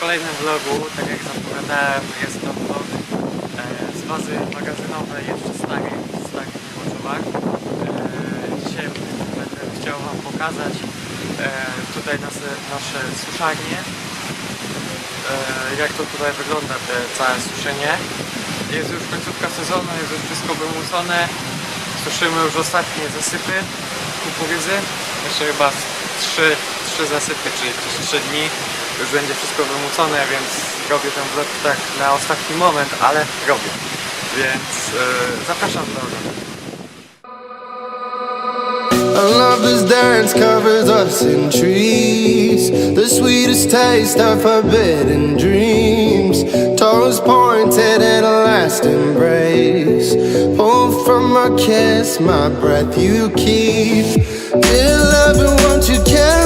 kolejnym vlogu. Tak jak zapowiadałem, jest to vlog e, z bazy magazynowej jeszcze starej, starych Nieboczowach. E, dzisiaj będę chciał Wam pokazać e, tutaj nas, nasze suszarnie. E, jak to tutaj wygląda, te całe suszenie. Jest już końcówka sezonu, jest już wszystko wymucone. Suszymy już ostatnie zasypy kukurydzy. Jeszcze chyba trzy, trzy zasypy, czyli też 3 dni. Już będzie wszystko wymucone, więc robię ten vlog tak na ostatni moment, ale robię. Więc e, zapraszam do oglądania. A lover's dance covers us in trees. The sweetest taste of forbidden dreams. Toes pointed in a last embrace. From kiss, my breath you keep. Dear lover, won't you carry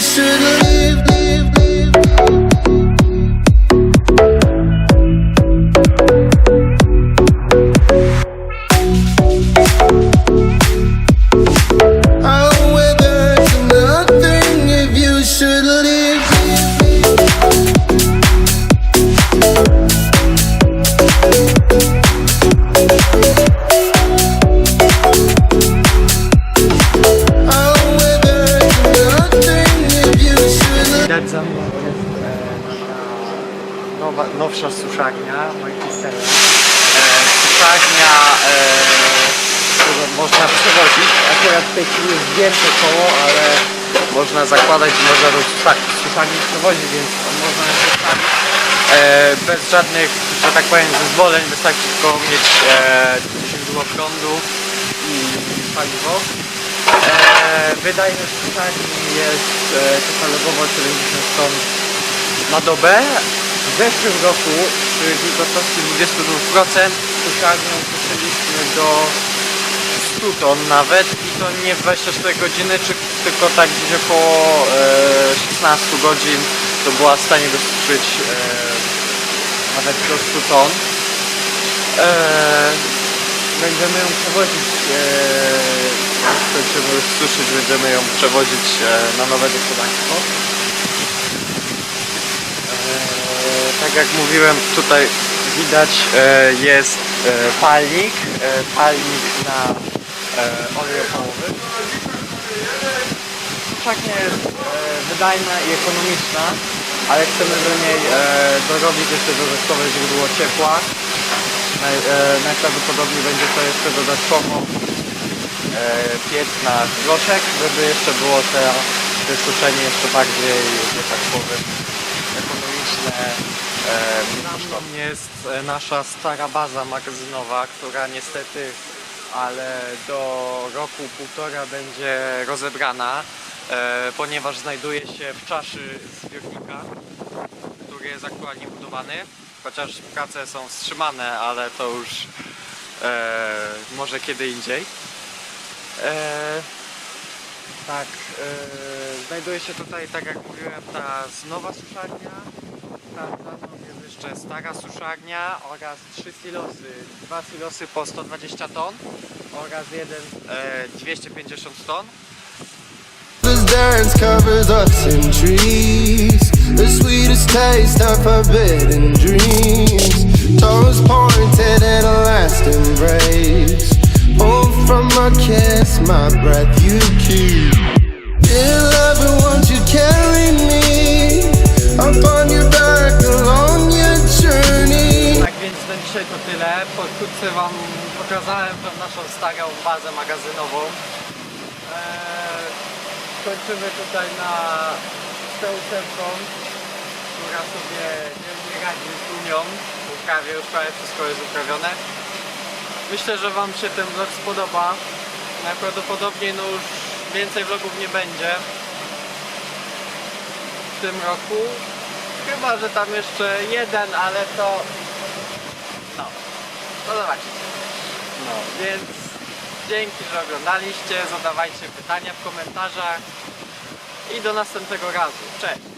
should e, nowa, nowsza suszarnia Magisteria. E, suszarnia, e, którą można przewozić. Akurat w tej chwili jest zdjęte koło, ale można zakładać, można do suszar- suszarni przewozić, więc można zostawić. E, bez żadnych, że tak powiem, zezwoleń, wystarczy tylko mieć e, źródło prądu i paliwo. E, wydajność suszarni jest e, katalogowo 70 ton na dobę. W zeszłym roku przy wilgotności 22% suszarnią suszyliśmy do 100 ton nawet i to nie w 24 godziny, czy, tylko tak gdzieś około e, 16 godzin to była w stanie wysuszyć e, nawet do 100 ton. E, będziemy ją przewozić, e, jak skończymy już suszyć, będziemy ją przewozić e, na nowe gospodarstwo. E, tak jak mówiłem, tutaj widać e, jest palnik, palnik na olej opałowy. Tak nie jest wydajna i ekonomiczna, ale chcemy do niej dorobić jeszcze dodatkowe źródło ciepła. Naj, najprawdopodobniej będzie to jeszcze dodatkowo piec na groszek, żeby jeszcze było te, te suszenie jeszcze bardziej, że tak powiem, ekonomiczne. E, mną jest e, nasza stara baza magazynowa, która niestety ale do roku półtora będzie rozebrana, e, ponieważ znajduje się w czaszy zbiornika, który jest aktualnie budowany. Chociaż prace są wstrzymane, ale to już e, może kiedy indziej. E, tak, e, znajduje się tutaj, tak jak mówiłem, ta nowa suszarnia. Tam za mną jest jeszcze stara suszarnia oraz trzy silosy. Dwa silosy po 120 ton oraz jeden e, 250 ton. Dance covers us in trees. The sweetest taste of forbidden dreams. Toes pointed in a last embrace. Pull from my kiss, my breath you keep. Dear lover, won't you carry me upon your back along your journey? Tak więc na dzisiaj to tyle. Pokrótce Wam pokazałem tą naszą starą bazę magazynową. Eee, kończymy tutaj na ósemką, która sobie nie, nie radzi z Unią. Prawie już prawie wszystko jest uprawione. Myślę, że Wam się ten vlog spodoba. Najprawdopodobniej no już więcej vlogów nie będzie w tym roku. Chyba, że tam jeszcze jeden, ale to No zobaczcie. No, więc dzięki, że oglądaliście, zadawajcie pytania w komentarzach i do następnego razu. Cześć!